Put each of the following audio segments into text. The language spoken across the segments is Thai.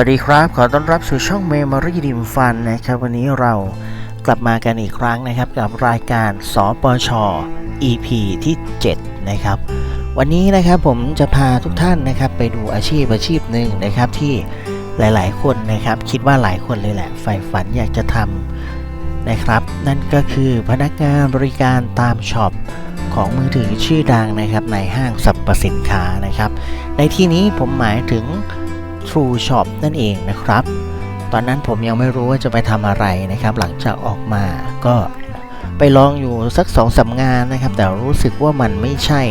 วัสดีครับ ขอต้อนรับสู่ช่อง Memory d i m Fun นะครับ วันนี้เรากลับมากันอีกครั้งนะครับ กับรายการสปช EP ที่ 7 นะครับ วันนี้นะครับผมจะพาทุกท่านนะครับ ไปดูอาชีพอาชีพหนึ่งนะครับที่หลาย ๆ คนนะครับ คิดว่าหลายคนเลยแหละใฝ่ฝันอยากจะทำนะครับ นั่นก็คือพนักงานบริการตามช็อปของมือถือชื่อดังนะครับในห้างสรรพสินค้านะครับ ในที่นี้ผมหมายถึง True Shop นั่นเองนะครับ ตอนนั้นผมยังไม่รู้ว่าจะไปทำอะไรนะครับ หลังจากออกมาก็ไปลองอยู่สักสองสางานนะครับ แต่รู้สึกว่ามันไม่ใช่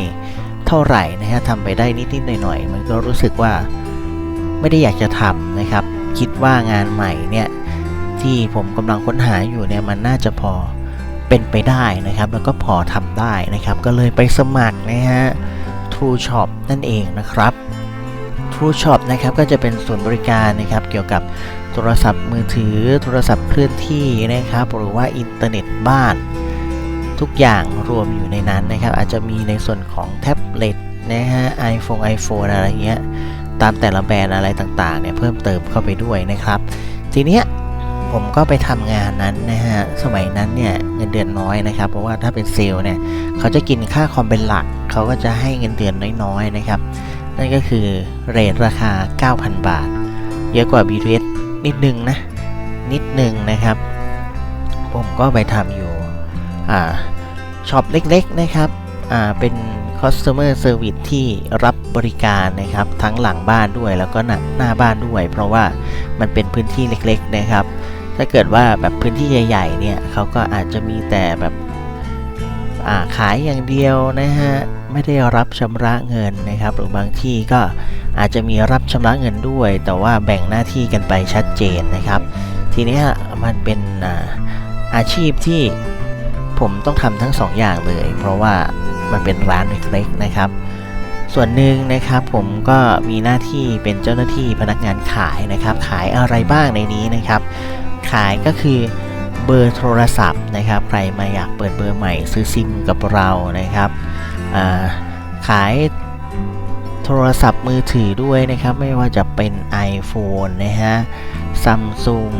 เท่าไหร่นะฮะทำไปได้นิดๆหน่อยๆมันก็รู้สึกว่าไม่ได้อยากจะทำนะครับ คิดว่างานใหม่เนี่ยที่ผมกำลังค้นหาอยู่เนี่ยมันน่าจะพอเป็นไปได้นะครับ แล้วก็พอทำได้นะครับ ก็เลยไปสมัครนะฮะ True Shop นั่นเองนะครับ True Shop นะครับก็จะเป็นศูนย์บริการนะครับเกี่ยวกับโทรศัพท์มือถือ โทรศัพท์เคลื่อนที่นะครับหรือว่าอินเทอร์เน็ตบ้าน ทุกอย่างรวมอยู่ในนั้นนะครับอาจจะมีในส่วนของแท็บเล็ตนะฮะ iPhone iPhone อะไรเงี้ยตามแต่ละแบรนด์อะไรต่างๆเนี่ยเพิ่มเติมเข้าไปด้วยนะครับ ทีเนี้ยผมก็ไปทำงานนั้นนะฮะสมัยนั้นเนี่ยเงินเดือนน้อยนะครับ เพราะว่าถ้าเป็นเซลล์เนี่ยเขาจะกินค่าคอมเป็นหลัก เขาก็จะให้เงินเดือนน้อยๆนะครับ นั่นก็คือเรทราคา 9,000 บาท เยอะกว่า B2S นิดนึงนะ นิดนึงนะครับ ผมก็ไปทำอยู่ช็อปเล็กๆนะครับเป็น customer service ที่รับบริการนะครับ ทั้งหลังบ้านด้วยแล้วก็หน้านาบ้านด้วย เพราะว่ามันเป็นพื้นที่เล็กๆนะครับ ถ้าเกิดว่าแบบพื้นที่ใหญ่ๆเนี่ยเขาก็อาจจะมีแต่แบบขายอย่างเดียวนะฮะ ไม่ได้รับชำระเงินนะครับ หรือบางที่ก็อาจจะมีรับชำระเงินด้วย แต่ว่าแบ่งหน้าที่กันไปชัดเจนนะครับ ทีนี้มันเป็นอาชีพที่ผมต้องทำทั้งสองอย่างเลย เพราะว่ามันเป็นร้านเล็กๆนะครับ ส่วนหนึ่งนะครับผมก็มีหน้าที่เป็นเจ้าหน้าที่พนักงานขายนะครับ ขายอะไรบ้างในนี้นะครับ ขายก็คือเบอร์โทรศัพท์นะครับ ใครมาอยากเปิดเบอร์ใหม่ซื้อซิมกับเรานะครับ ขายโทรศัพท์มือถือด้วยนะครับ ไม่ว่าจะเป็น iPhone นะฮะ Samsung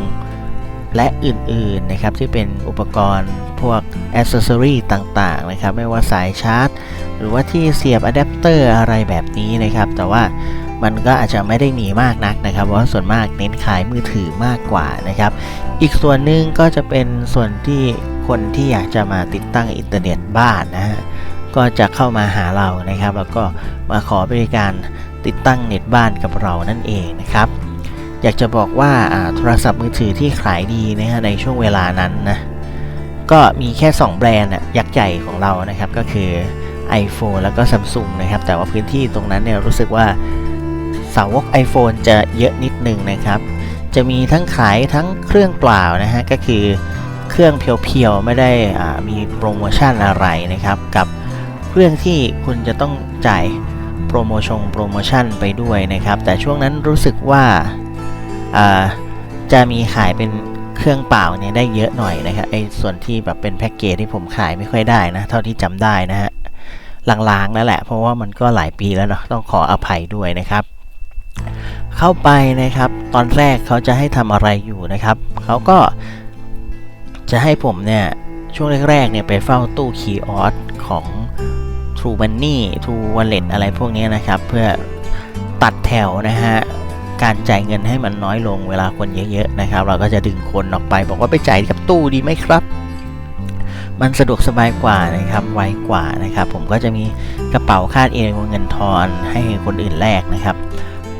และอื่นๆนะครับที่เป็นอุปกรณ์พวกอ c เซ s o r y ต่างๆนะครับ ไม่ว่าสายชาร์จ หรือว่าที่เสียบอะแดปเตอร์อะไรแบบนี้นะครับ แต่ว่ามันก็อาจจะไม่ได้มีมากนักนะครับ เพราะส่วนมากเน้นขายมือถือมากกว่านะครับ อีกส่วนหนึ่งก็จะเป็นส่วนที่คนที่อยากจะมาติดตั้งอินเทอร์เน็ตบ้านนะฮะ ก็จะเข้ามาหาเรานะครับ แล้วก็มาขอบริการติดตั้งเน็ตบ้านกับเรานั่นเองนะครับ อยากจะบอกว่าโทรศัพท์มือถือที่ขายดีนะฮะในช่วงเวลานั้นนะก็มีแค่ 2 แบรนด์ยักษ์ใหญ่ของเรานะครับ ก็คือ iPhone แล้วก็ Samsung นะครับ แต่ว่าพื้นที่ตรงนั้นเนี่ยรู้สึกว่าสาวก iPhone จะเยอะนิดนึงนะครับ จะมีทั้งขายทั้งเครื่องเปล่านะฮะก็คือเครื่องเพียวๆ ไม่ได้อ่ามีโปรโมชั่นอะไรนะครับ กับ เครื่องที่คุณจะต้องจ่ายโปรโมชั่นโปรโมชั่นไปด้วยนะครับ แต่ช่วงนั้นรู้สึกว่าาจะมีขายเป็นเครื่องเปล่าเนี่ยได้เยอะหน่อยนะครับไอ้ส่วนที่แบบเป็นแพ็กเกจที่ผมขายไม่ค่อยได้นะ เท่าที่จำได้นะฮะลางๆแล้วแหละ เพราะว่ามันก็หลายปีแล้วเนาะต้องขออภัยด้วยนะครับ เข้าไปนะครับ ตอนแรกเขาจะให้ทำอะไรอยู่นะครับเขาก็จะให้ผมเนี่ยช่วงแรกๆเนี่ยไปเฝ้าตู้คีย์ออสของ True Money True Wallet อะไรพวกนี้นะครับ เพื่อตัดแถวนะฮะการจ่ายเงินให้มันน้อยลงเวลาคนเยอะๆนะครับ เราก็จะดึงคนออกไป บอกว่าไปจ่ายกับตู้ดีไหมครับ มันสะดวกสบายกว่านะครับไวกว่านะครับ ผมก็จะมีกระเป๋าคาดเอวเงินทอนให้คนอื่นแลกนะครับ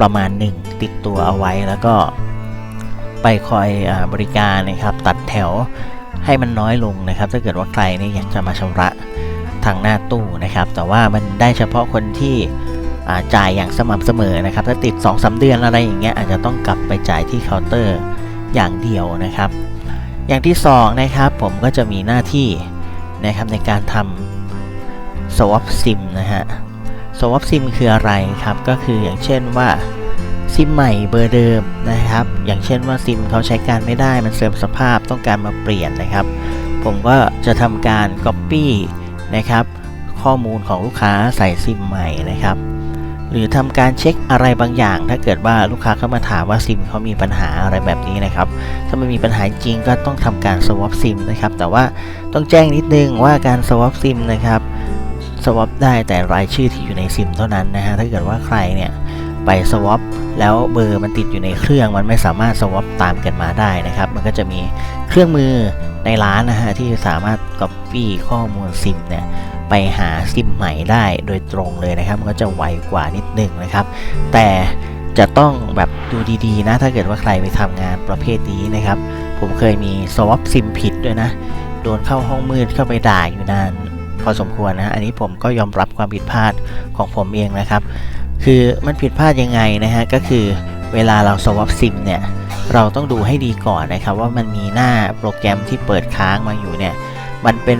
ประมาณหนึ่งติดตัวเอาไว้แล้วก็ไปคอยอบริการนะครับ ตัดแถวให้มันน้อยลงนะครับ ถ้าเกิดว่าใครนี่อยากจะมาชำระ ทางหน้าตู้นะครับ แต่ว่ามันได้เฉพาะคนที่จ่ายอย่างสม่ำเสมอนะครับ ถ้าติด2-3สเดือนอะไรอย่างเงี้ยอาจจะต้องกลับไปจ่ายที่เคาน์เตอร์อย่างเดียวนะครับ อย่างที่สองนะครับผมก็จะมีหน้าที่นะครับในการทำ swap sim นะฮะ swap sim คืออะไรครับ ก็คืออย่างเช่นว่าซิมใหม่เบอร์เดิมนะครับ อย่างเช่นว่าซิมเขาใช้การไม่ได้มันเสื่อมสภาพต้องการมาเปลี่ยนนะครับ ผมก็จะทำการ Copy นะครับ ข้อมูลของลูกค้าใส่ซิมใหม่นะครับ หรือทำการเช็คอะไรบางอย่าง ถ้าเกิดว่าลูกค้าเข้ามาถามว่าซิมเขามีปัญหาอะไรแบบนี้นะครับ ถ้ามันมีปัญหาจริงก็ต้องทำการ swap sim นะครับ แต่ว่าต้องแจ้งนิดนึงว่าการ swap sim นะครับ swap ได้แต่รายชื่อที่อยู่ในซิมเท่านั้นนะฮะ ถ้าเกิดว่าใครเนี่ยไป swap แล้วเบอร์มันติดอยู่ในเครื่องมันไม่สามารถ swap ตามกันมาได้นะครับ มันก็จะมีเครื่องมือ ในร้านนะฮะที่สามารถ copy ข้อมูลซิมเนี่ยไปหาซิมใหม่ได้โดยตรงเลยนะครับ มันก็จะไวกว่านิดนึงนะครับ แต่จะต้องแบบดูดีๆนะ ถ้าเกิดว่าใครไปทำงานประเภทนี้นะครับ ผมเคยมี swap ซิมผิดด้วยนะ โดนเข้าห้องมืดเข้าไปด่าอยู่นานพอสมควรนะ อันนี้ผมก็ยอมรับความผิดพลาดของผมเองนะครับ คือมันผิดพลาดยังไงนะฮะ ก็คือเวลาเรา swap sim เนี่ย เราต้องดูให้ดีก่อนนะครับว่ามันมีหน้าโปรแกรมที่เปิดค้างมาอยู่เนี่ยมันเป็น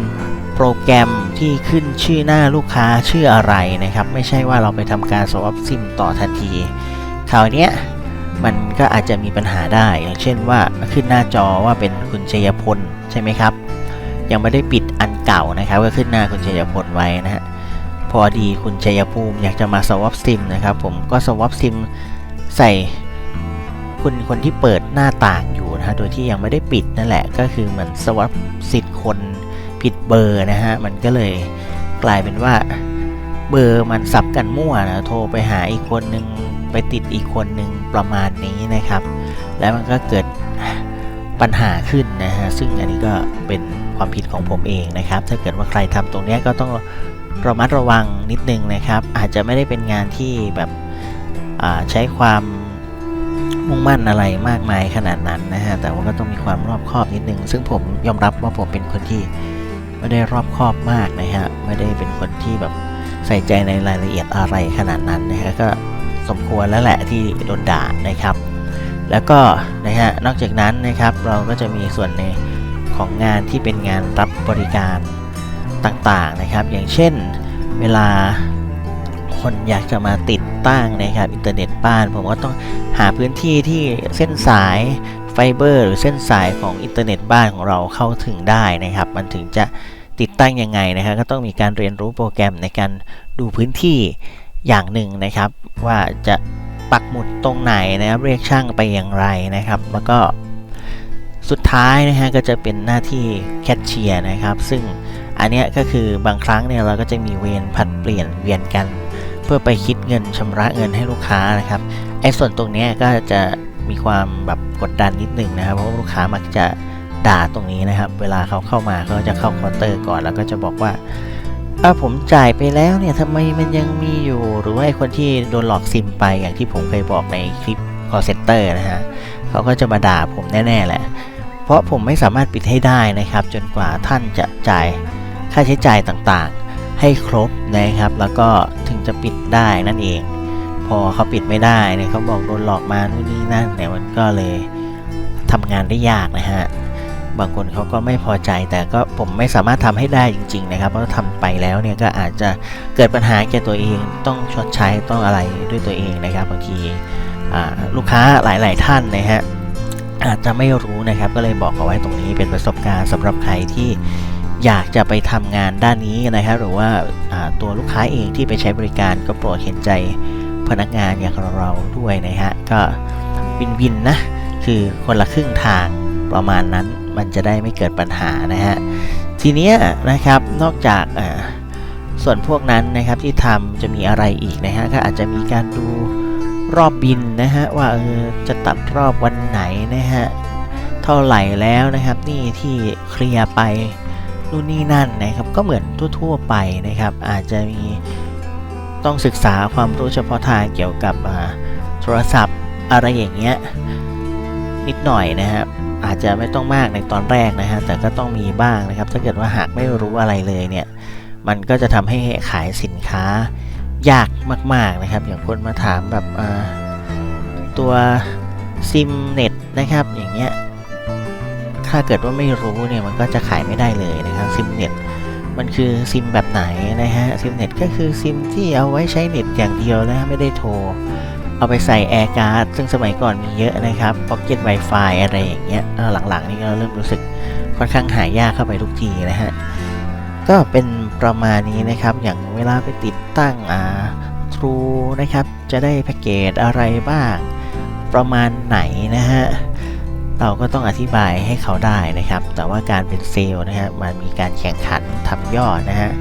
โปรแกรมที่ขึ้นชื่อหน้าลูกค้าชื่ออะไรนะครับ ไม่ใช่ว่าเราไปทำการ swap sim ต่อทันทีคราวนี้มันก็อาจจะมีปัญหาได้ อย่างเช่นว่าขึ้นหน้าจอว่าเป็นคุณชัยพลใช่ไหมครับ ยังไม่ได้ปิดอันเก่านะครับ ก็ขึ้นหน้าคุณชัยพลไว้นะฮะพอดีคุณชัยภูมิอยากจะมา swap sim นะครับ ผมก็ swap sim ใส่ คุณคนที่เปิดหน้าต่างอยู่นะฮะโดยที่ยังไม่ได้ปิดนั่นแหละก็คือเหมือน swap สิทธิ์คนผิดเบอร์นะฮะมันก็เลยกลายเป็นว่าเบอร์มันสับกันมั่วนะโทรไปหาอีกคนนึงไปติดอีกคนนึงประมาณนี้นะครับ แล้วมันก็เกิดปัญหาขึ้นนะฮะซึ่งอันนี้ก็เป็นความผิดของผมเองนะครับ ถ้าเกิดว่าใครทำตรงนี้ก็ต้องระมัดระวังนิดนึงนะครับ อาจจะไม่ได้เป็นงานที่แบบใช้ความ มุ่งมั่นอะไรมากมายขนาดนั้นนะฮะแต่ว่าก็ต้องมีความรอบคอบนิดนึง ซึ่งผมยอมรับว่าผมเป็นคนที่ไม่ได้รอบคอบมากนะฮะไม่ได้เป็นคนที่แบบใส่ใจในรายละเอียดอะไรขนาดนั้นนะฮะก็สมควรแล้วแหละที่โดนด่านะครับ แล้วก็นะฮะนอกจากนั้นนะครับเราก็จะมีส่วนในของงานที่เป็นงานรับบริการต่างๆนะครับ อย่างเช่นเวลาคนอยากจะมาติด ตั้งนะครับอินเทอร์เน็ตบ้านผมก็ต้องหาพื้นที่ที่เส้นสายไฟเบอร์หรือเส้นสายของอินเทอร์เน็ตบ้านของเราเข้าถึงได้นะครับ มันถึงจะติดตั้งยังไงนะครับก็ต้องมีการเรียนรู้โปรแกรมในการดูพื้นที่อย่างหนึ่งนะครับ ว่าจะปักหมุดตรงไหนนะครับ เรียกช่างไปอย่างไรนะครับ แล้วก็สุดท้ายนะฮะก็จะเป็นหน้าที่แคชเชียร์นะครับ ซึ่งอันนี้ก็คือบางครั้งเนี่ยเราก็จะมีเวรผัดเปลี่ยนเวียนกัน เพื่อไปคิดเงินชำระเงินให้ลูกค้านะครับไอ้ส่วนตรงนี้ก็จะมีความแบบกดดันนิดนึงนะครับเพราะลูกค้ามักจะด่าตรงนี้นะครับ เวลาเขาเข้ามาเขาจะเข้าเคาน์เตอร์ก่อนแล้วก็จะบอกว่าเออผมจ่ายไปแล้วเนี่ยทำไมมันยังมีอยู่หรือว่าคนที่โดนหลอกซิมไปอย่างที่ผมเคยบอกในคลิป call center นะฮะเขาก็จะมาด่าผมแน่ๆแหละ เพราะผมไม่สามารถปิดให้ได้นะครับ จนกว่าท่านจะจ่ายค่าใช้จ่ายต่างๆ ให้ครบนะครับ แล้วก็ถึง จะปิดได้นั่นเอง พอเขาปิดไม่ได้เนี่ยเขาบอกโดนหลอกมานู่นนี่นั่นเนี่ยมันก็เลยทำงานได้ยากนะฮะบางคนเขาก็ไม่พอใจแต่ก็ผมไม่สามารถทำให้ได้จริง ๆ นะครับ เพราะทำไปแล้วเนี่ยก็อาจจะเกิดปัญหาแก่ตัวเองต้องชดใช้ต้องอะไรด้วยตัวเองนะครับบางทีลูกค้าหลาย ๆ ท่านนะฮะอาจจะไม่รู้นะครับก็เลยบอกเอาไว้ตรงนี้เป็นประสบการณ์สำหรับใครที่ อยากจะไปทำงานด้านนี้นะครับหรือว่าาตัวลูกค้าเองที่ไปใช้บริการก็โปรดเห็นใจพนักงานอย่างเราด้วยนะฮะก็วินวินนะคือคนละครึ่งทางประมาณนั้นมันจะได้ไม่เกิดปัญหานะฮะทีเนี้ยนะครับนอกจากาส่วนพวกนั้นนะครับที่ทำจะมีอะไรอีกนะฮะก็อาจจะมีการดูรอบบินนะฮะว่าเออจะตัดรอบวันไหนนะฮะเท่าไหร่แล้วนะครับนี่ที่เคลียร์ไป นู่นนี่นั่นนะครับ ก็เหมือนทั่ว ๆ ไปนะครับ อาจจะมีต้องศึกษาความรู้เฉพาะทางเกี่ยวกับโทรศัพท์อะไรอย่างเงี้ยนิดหน่อยนะครับอาจจะไม่ต้องมากในตอนแรกนะฮะแต่ก็ต้องมีบ้างนะครับ ถ้าเกิดว่าหากไม่รู้อะไรเลยเนี่ยมันก็จะทำให้ขายสินค้ายากมาก ๆนะครับ อย่างคนมาถามแบบตัวซิมเน็ตนะครับอย่างเงี้ย ถ้าเกิดว่าไม่รู้เนี่ยมันก็จะขายไม่ได้เลยนะครับซิมเน็ตมันคือซิมแบบไหนนะฮะซิมเน็ตก็คือซิมที่เอาไว้ใช้เน็ตอย่างเดียวนะไม่ได้โทร เอาไปใส่แอร์การ์ดซึ่งสมัยก่อนมีเยอะนะครับ Pocket Wi-Fi อะไรอย่างเงี้ยหลังๆนี่ก็เริ่มรู้สึกค่อนข้างหายากเข้าไปทุกทีนะฮะก็เป็นประมาณนี้นะครับอย่างเวลาไปติดตั้งอ่า True นะครับจะได้แพ็กเกจอะไรบ้างประมาณไหนนะฮะ เราก็ต้องอธิบายให้เขาได้นะครับ แต่ว่าการเป็นเซลล์นะฮะมันมีการแข่งขันทำยอดนะฮะ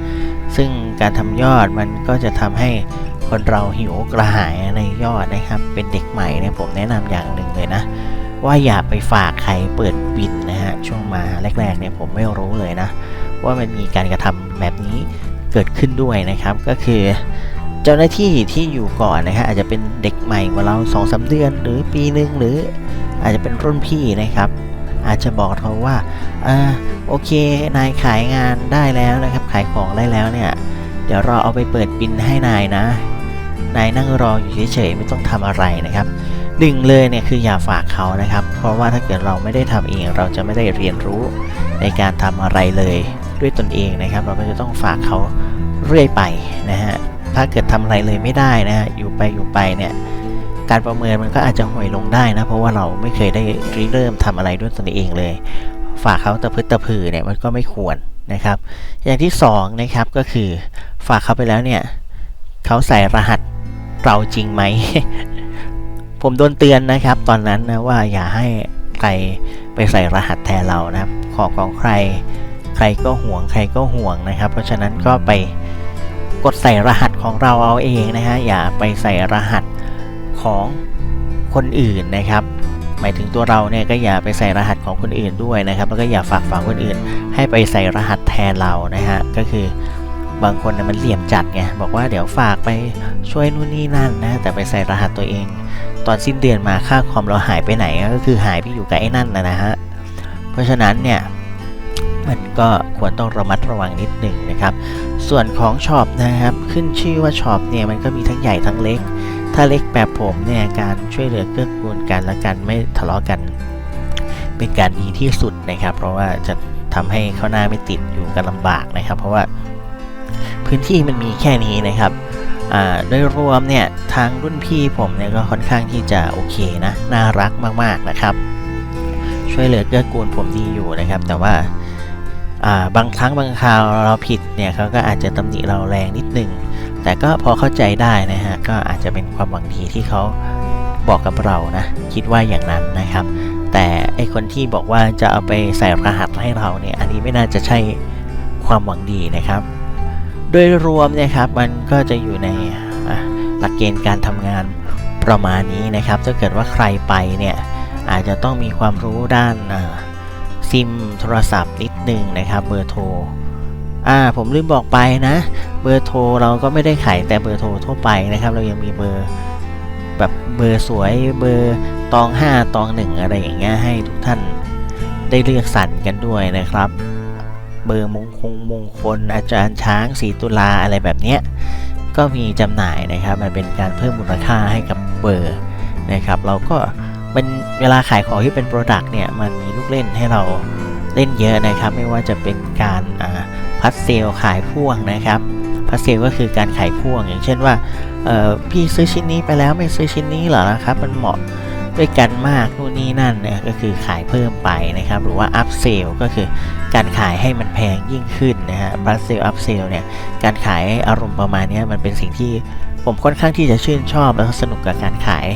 ซึ่งการทำยอดมันก็จะทำให้คนเราหิวกระหายในยอดนะครับ เป็นเด็กใหม่เนี่ยผมแนะนำอย่างหนึ่งเลยนะ ว่าอย่าไปฝากใครเปิดบินนะฮะช่วงมาแรกๆเนี่ยผมไม่รู้เลยนะ ว่ามันมีการกระทำแบบนี้เกิดขึ้นด้วยนะครับก็คือเจ้าหน้าที่ที่อยู่ก่อนนะฮะอาจจะเป็นเด็กใหม่กว่าเราสองสาเดือน หรือปีหนึ่งหรือ อาจจะเป็นรุ่นพี่นะครับ อาจจะบอกเราว่าอ่าโอเค นายขายงานได้แล้วนะครับ ขายของได้แล้วเนี่ย เดี๋ยวเราเอาไปเปิดบินให้นายนะ นายนั่งรออยู่เฉยๆไม่ต้องทำอะไรนะครับหนึ่งเลยเนี่ยคืออย่าฝากเขานะครับ เพราะว่าถ้าเกิดเราไม่ได้ทำเองเราจะไม่ได้เรียนรู้ในการทำอะไรเลยด้วยตนเองนะครับ เราก็จะต้องฝากเขาเรื่อยไปนะฮะถ้าเกิดทำอะไรเลยไม่ได้นะฮะอยู่ไปอยู่ไปเนี่ย การประเมินมันก็อาจจะห่วยลงได้นะ เพราะว่าเราไม่เคยได้ริเริ่มทำอะไรด้วยตนเองเลย ฝากเขาตะพึดตะพือเนี่ยมันก็ไม่ควรนะครับ อย่างที่สองนะครับก็คือฝากเขาไปแล้วเนี่ยเขาใส่รหัสเราจริงไหม ผมโดนเตือนนะครับ ตอนนั้นนะว่าอย่าให้ใครไปใส่รหัสแทนเรานะครับ ของของใคร ใครก็ห่วงใครก็ห่วงนะครับ เพราะฉะนั้นก็ไปกดใส่รหัสของเราเอาเองนะฮะอย่าไปใส่รหัส ของคนอื่นนะครับ หมายถึงตัวเราเนี่ยก็อย่าไปใส่รหัสของคนอื่นด้วยนะครับ แล้วก็อย่าฝากฝังคนอื่น ให้ไปใส่รหัสแทนเรานะฮะก็คือบางคนนะมันเหลี่ยมจัดไงบอกว่าเดี๋ยวฝากไปช่วยนู่นนี่นั่นนะ แต่ไปใส่รหัสตัวเอง ตอนสิ้นเดือนมาค่าคอมเราหายไปไหนก็คือหายไปอยู่กับไอ้นั่นนะนะฮะเพราะฉะนั้นเนี่ยมันก็ควรต้องระมัดระวังนิดหนึ่งนะครับ ส่วนของช็อปนะครับขึ้นชื่อว่าช็อปเนี่ยมันก็มีทั้งใหญ่ทั้งเล็ก ถ้าเล็กแบบผมเนี่ยการช่วยเหลือเกื้อกูลกันและกันไม่ทะเลาะกัน เป็นการดีที่สุดนะครับ เพราะว่าจะทำให้เข้าหน้าไม่ติดอยู่กันลำบากนะครับ เพราะว่าพื้นที่มันมีแค่นี้นะครับโดยรวมเนี่ยทางรุ่นพี่ผมเนี่ยก็ค่อนข้างที่จะโอเคนะน่ารักมากๆนะครับ ช่วยเหลือเกื้อกูลผมดีอยู่นะครับ แต่ว่าอ่าบางครั้งบางคราวเราผิดเนี่ยเขาก็อาจจะตำหนิเราแรงนิดนึง แต่ก็พอเข้าใจได้นะฮะก็อาจจะเป็นความหวังดีที่เขาบอกกับเรานะคิดว่าอย่างนั้นนะครับ แต่ไอคนที่บอกว่าจะเอาไปใส่รหัสให้เราเนี่ยอันนี้ไม่น่าจะใช่ความหวังดีนะครับ โดยรวมเนี่ยครับมันก็จะอยู่ในหลักเกณฑ์การทำงานประมาณนี้นะครับ ถ้าเกิดว่าใครไปเนี่ยอาจจะต้องมีความรู้ด้านซิมโทรศัพท์นิดนึงนะครับเบอร์โทร อ่าผมลืมบอกไปนะ เบอร์โทรเราก็ไม่ได้ขายแต่เบอร์โทรทั่วไปนะครับ เรายังมีเบอร์แบบเบอร์สวยเบอร์ตอง 5 ตอง 1 อะไรอย่างเงี้ยให้ทุกท่านได้เลือกสรรกันด้วยนะครับ เบอร์มงคงมงคลอาจารย์ช้างสีตุลาอะไรแบบเนี้ยก็มีจำหน่ายนะครับ มันเป็นการเพิ่มมูลค่าให้กับเบอร์นะครับ เราก็เป็นเวลาขายของที่เป็นโปรดักต์เนี่ยมันมีลูกเล่นให้เราเล่นเยอะนะครับ ไม่ว่าจะเป็นการอ่า พัดเซลขายพ่วงนะครับพัดเซลก็คือการขายพ่วง อย่างเช่นว่าพี่ซื้อชิ้นนี้ไปแล้วไม่ซื้อชิ้นนี้เหรอนะครับ มันเหมาะด้วยกันมากนู่นนี่นั่นเนี่ยก็คือขายเพิ่มไปนะครับ หรือว่าอัพเซลก็คือการขายให้มันแพงยิ่งขึ้นนะฮะพัดเซลอัพเซลเนี่ยการขายอารมณ์ประมาณนี้มันเป็นสิ่งที่ผมค่อนข้างที่จะชื่นชอบแล้วก็สนุกกับการขาย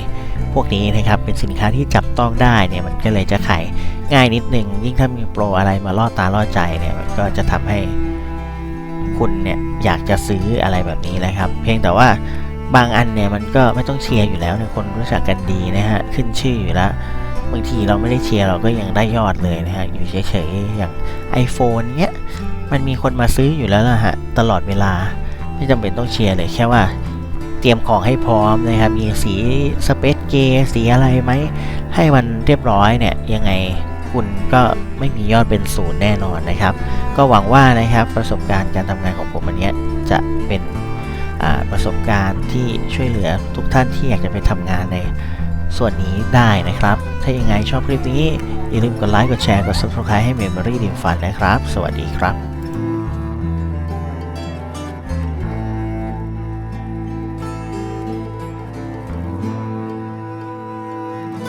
พวกนี้นะครับเป็นสินค้าที่จับต้องได้เนี่ยมันก็เลยจะขายง่ายนิดนึงยิ่งถ้ามีโปรอะไรมาล่อตาล่อใจเนี่ยมันก็จะทำให้ คุณเนี่ยอยากจะซื้ออะไรแบบนี้นะครับ เพียงแต่ว่าบางอันเนี่ยมันก็ไม่ต้องเชียร์อยู่แล้วเนี่ยคนรู้จักกันดีนะฮะขึ้นชื่ออยู่แล้วบางทีเราไม่ได้เชียร์เราก็ยังได้ยอดเลยนะฮะอยู่เฉยๆอย่าง iPhone เนี้ยมันมีคนมาซื้ออยู่แล้วล่ะฮะตลอดเวลาไม่จำเป็นต้องเชียร์เลยแค่ว่า เตรียมของให้พร้อมนะครับมีสีสเปซเกสีอะไรไหมให้มันเรียบร้อยเนี่ยยังไง คุณก็ไม่มียอดเป็นศูนย์แน่นอนนะครับ ก็หวังว่านะครับประสบการณ์การทำงานของผมวันนี้จะเป็นประสบการณ์ที่ช่วยเหลือทุกท่านที่อยากจะไปทำงานในส่วนนี้ได้นะครับ ถ้ายังไงชอบคลิปนี้ อย่าลืมกดไลค์ กดแชร์ กด subscribe ให้ Memory ดิมฟันนะครับ สวัสดีครับ